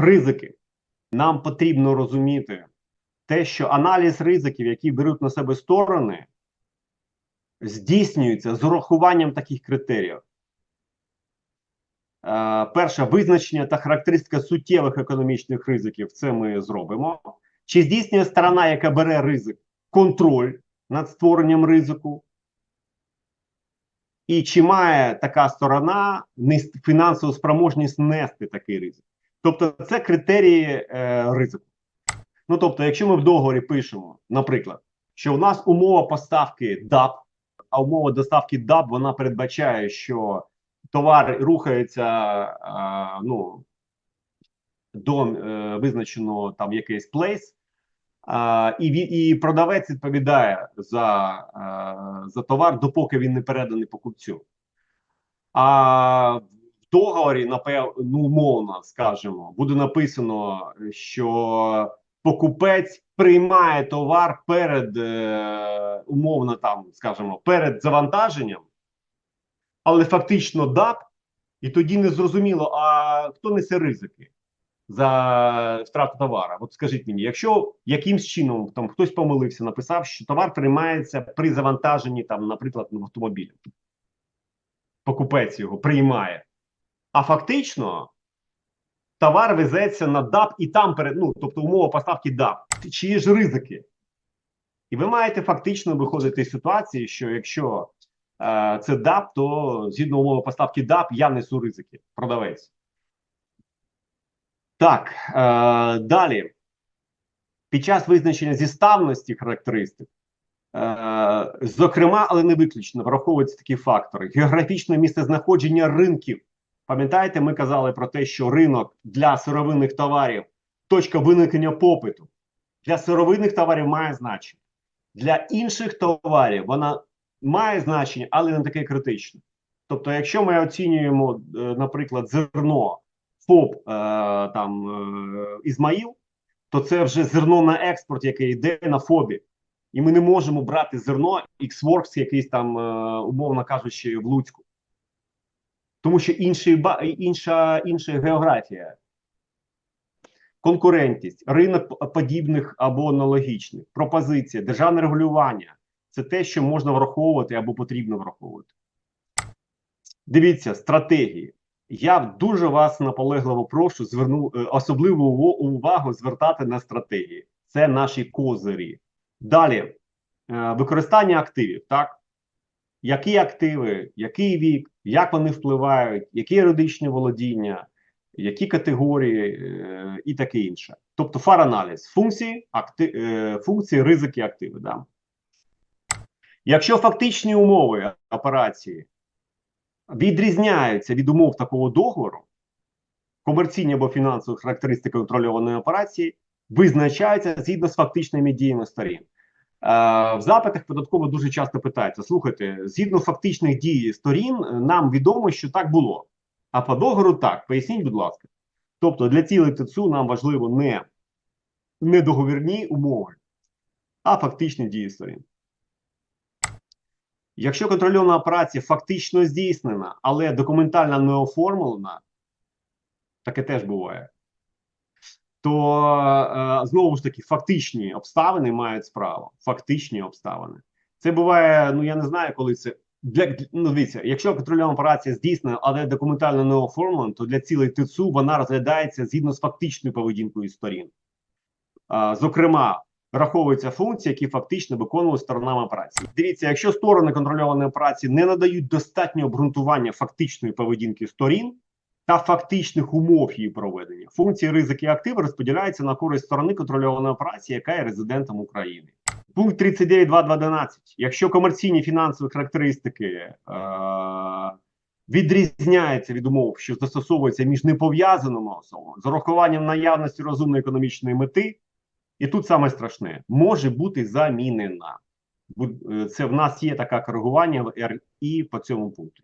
ризики. Нам потрібно розуміти те, що аналіз ризиків, які беруть на себе сторони, здійснюється з урахуванням таких критеріїв. Е, перше, визначення та характеристика суттєвих економічних ризиків. Це ми зробимо. Чи здійснює сторона, яка бере ризик, контроль над створенням ризику? І чи має така сторона фінансову спроможність нести такий ризик? Тобто, це критерії е, ризику. Ну тобто, якщо ми в договорі пишемо, наприклад, що у нас умова поставки DAP, а умова доставки DAP, вона передбачає, що товар рухається а, ну, до е, визначеного там якийсь плейс, а, і, і продавець відповідає за, а, за товар, допоки він не переданий покупцю. А в договорі, напевно, ну, умовно скажемо, буде написано, що покупець приймає товар перед е, умовно там, скажімо, перед завантаженням, але фактично ДАП, і тоді не зрозуміло, а хто несе ризики за втрату товара. От скажіть мені, якщо якимсь чином там хтось помилився, написав, що товар приймається при завантаженні, там, наприклад, в покупець його приймає, а фактично товар везеться на ДАП і там перед, ну, тобто умова поставки ДАП. Чиї ж ризики? І ви маєте фактично виходити з ситуації, що якщо е, це ДАП, то згідно умови поставки ДАП я несу ризики, продавець. Так, е, далі. Під час визначення зіставності характеристик, е, зокрема, але не виключно, враховуються такі фактори: географічне місцезнаходження ринків. Пам'ятаєте, ми казали про те, що ринок для сировинних товарів, точка виникнення попиту для сировинних товарів має значення. Для інших товарів вона має значення, але не таке критичне. Тобто, якщо ми оцінюємо, е, наприклад, зерно ФОП е, там е, Ізмаїл, то це вже зерно на експорт, яке йде на ФОБі. І ми не можемо брати зерно Xworks якийсь там, умовно кажучи, в Луцьку. Тому що ба- інша, інша географія. Конкурентність, ринок подібних або аналогічних, пропозиція, державне регулювання це те, що можна враховувати або потрібно враховувати. Дивіться, стратегії. Я дуже вас наполегливо прошу зверну е, особливу увагу звертати на стратегії. Це наші козирі. Далі е, використання активів. Так, які активи, який вік, як вони впливають, які юридичні володіння, які категорії е, і таке інше. Тобто фар-аналіз функції, акти, е, функції, ризики, активи. Да. Якщо фактичні умови операції відрізняються від умов такого договору, комерційні або фінансові характеристики контрольованої операції визначаються згідно з фактичними діями сторін. Е, в запитах податково дуже часто питаються: слухайте, згідно фактичних дій сторін, нам відомо, що так було. А по договору так. Поясніть, будь ласка. Тобто для цілей ТЦУ нам важливо не, не договірні умови, а фактичні дії сторін. Якщо контрольована операція фактично здійснена, але документально не оформлена, таке теж буває, то е, знову ж таки фактичні обставини мають справу. Фактичні обставини. Це буває, ну я не знаю, коли це. Для, ну, дивіться, якщо контрольована операція здійснена, але документально не оформлена, то для цілей ТЦУ вона розглядається згідно з фактичною поведінкою сторін. Зокрема, враховуються функції, які фактично виконували сторонами операції. Дивіться, якщо сторони контрольованої операції не надають достатньо обґрунтування фактичної поведінки сторін та фактичних умов її проведення, функції ризики і активи розподіляються на користь сторони контрольованої операції, яка є резидентом України. Пункт 39.2.2.11. Якщо комерційні фінансові характеристики е- відрізняються від умов, що застосовуються між непов'язаними особами з урахуванням наявності розумної економічної мети, і тут саме страшне може бути замінена. Е, Це в нас є таке коригування в РІ по цьому пункту.